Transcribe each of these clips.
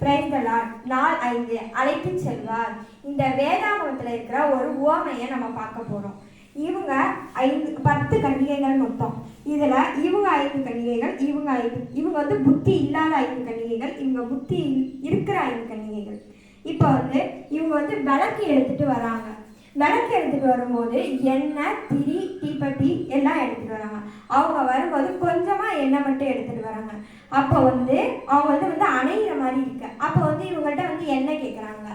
பிரைந்தலார் நாள் ஐந்து அழைத்து செல்வார். இந்த வேதாகமத்தில் இருக்கிற ஒரு உவமையை நம்ம பார்க்க போகிறோம் இவங்க ஐந்து பத்து கன்னிகைகள் மொத்தம் இதில் இவங்க ஐந்து கன்னிகைகள் இவங்க ஐந்து இவங்க வந்து புத்தி இல்லாத ஐந்து கன்னிகைகள் இவங்க புத்தி இருக்கிற ஐந்து கன்னிகைகள். இப்போ வந்து இவங்க வந்து விளக்கு எடுத்துட்டு வராங்க. விளக்கு எடுத்துட்டு வரும்போது எண்ணெய் திரி தீப்பெட்டி எல்லாம் எடுத்துட்டு வராங்க. அவங்க வரும்போது கொஞ்சமாக எண்ணெய் மட்டும் எடுத்துட்டு வராங்க. அப்போ வந்து அவங்க வந்து வந்து அணை மாதிரி இருக்கு அப்போ வந்து இவங்கள்ட்ட வந்து என்ன கேட்குறாங்க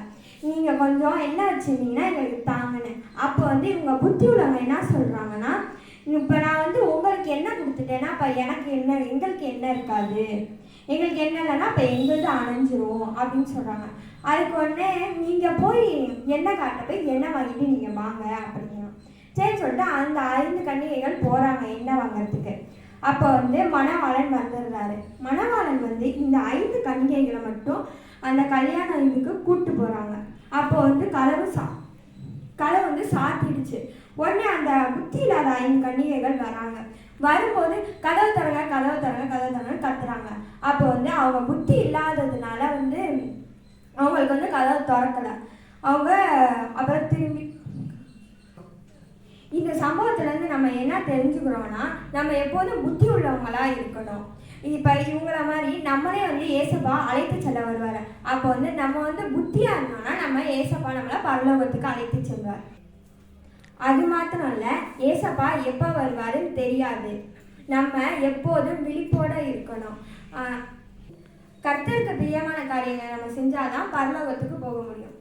நீங்கள் கொஞ்சம் என்ன வச்சிருந்தீங்கன்னா எங்களுக்கு தாங்கன்னு. அப்போ வந்து இவங்க புத்தி உள்ளவங்க என்ன சொல்கிறாங்கன்னா இப்போ நான் வந்து உங்களுக்கு என்ன கொடுத்துட்டேன்னா அப்போ எனக்கு என்ன எங்களுக்கு என்ன இருக்காது. எங்களுக்கு என்ன இல்லைன்னா அப்போ எங்களுது அணைஞ்சிரும் அப்படின்னு சொல்கிறாங்க அதுக்கு உடனே நீங்கள் போய் எண்ணெய் காட்ட போய் எண்ணெய் வாங்கிட்டு நீங்கள் வாங்க அப்படிங்கிறான் சரி சொல்லிட்டு அந்த ஐந்து கன்னிகைகள் போகிறாங்க எண்ணெய் வாங்குறதுக்கு. அப்போ வந்து மணவாளன் வந்துடுறாரு. இந்த ஐந்து கன்னிகைகளை மட்டும் அந்த கல்யாண இதுக்கு கூட்டு போகிறாங்க அப்போ வந்து கதவு சா கதவு வந்து சாத்திடுச்சு. உடனே அந்த புத்தி இல்லாத ஐந்து கன்னிகைகள் வராங்க. வரும்போது கதவு தரங்க கதவு தரங்க கதவு தரங்க கத்துறாங்க. அப்போ வந்து அவங்க புத்தி இல்லாததுனால வந்து அவங்களுக்கு வந்து கதவு திறக்கலை. அவங்க அப்புறம் இந்த சம்பவத்துலேருந்து நம்ம என்ன தெரிஞ்சுக்கிறோம்னா நம்ம எப்போதும் புத்தி உள்ளவங்களாக இருக்கணும். இப்போ இவங்கள மாதிரி நம்மளே வந்து ஏசப்பா அழைத்து செல்ல வருவார். அப்போ வந்து நம்ம வந்து புத்தியாக இருந்தோம்னா நம்ம ஏசப்பா நம்மளை பரலோகத்துக்கு அழைத்து செல்வார். அது மாத்திரம் இல்லை ஏசப்பா எப்போ வருவாருன்னு தெரியாது. நம்ம எப்போதும் விழிப்போட இருக்கணும். கர்த்தருக்கு பிரியமான காரியங்களை நம்ம செஞ்சாதான் பரலோகத்துக்கு போக முடியும்.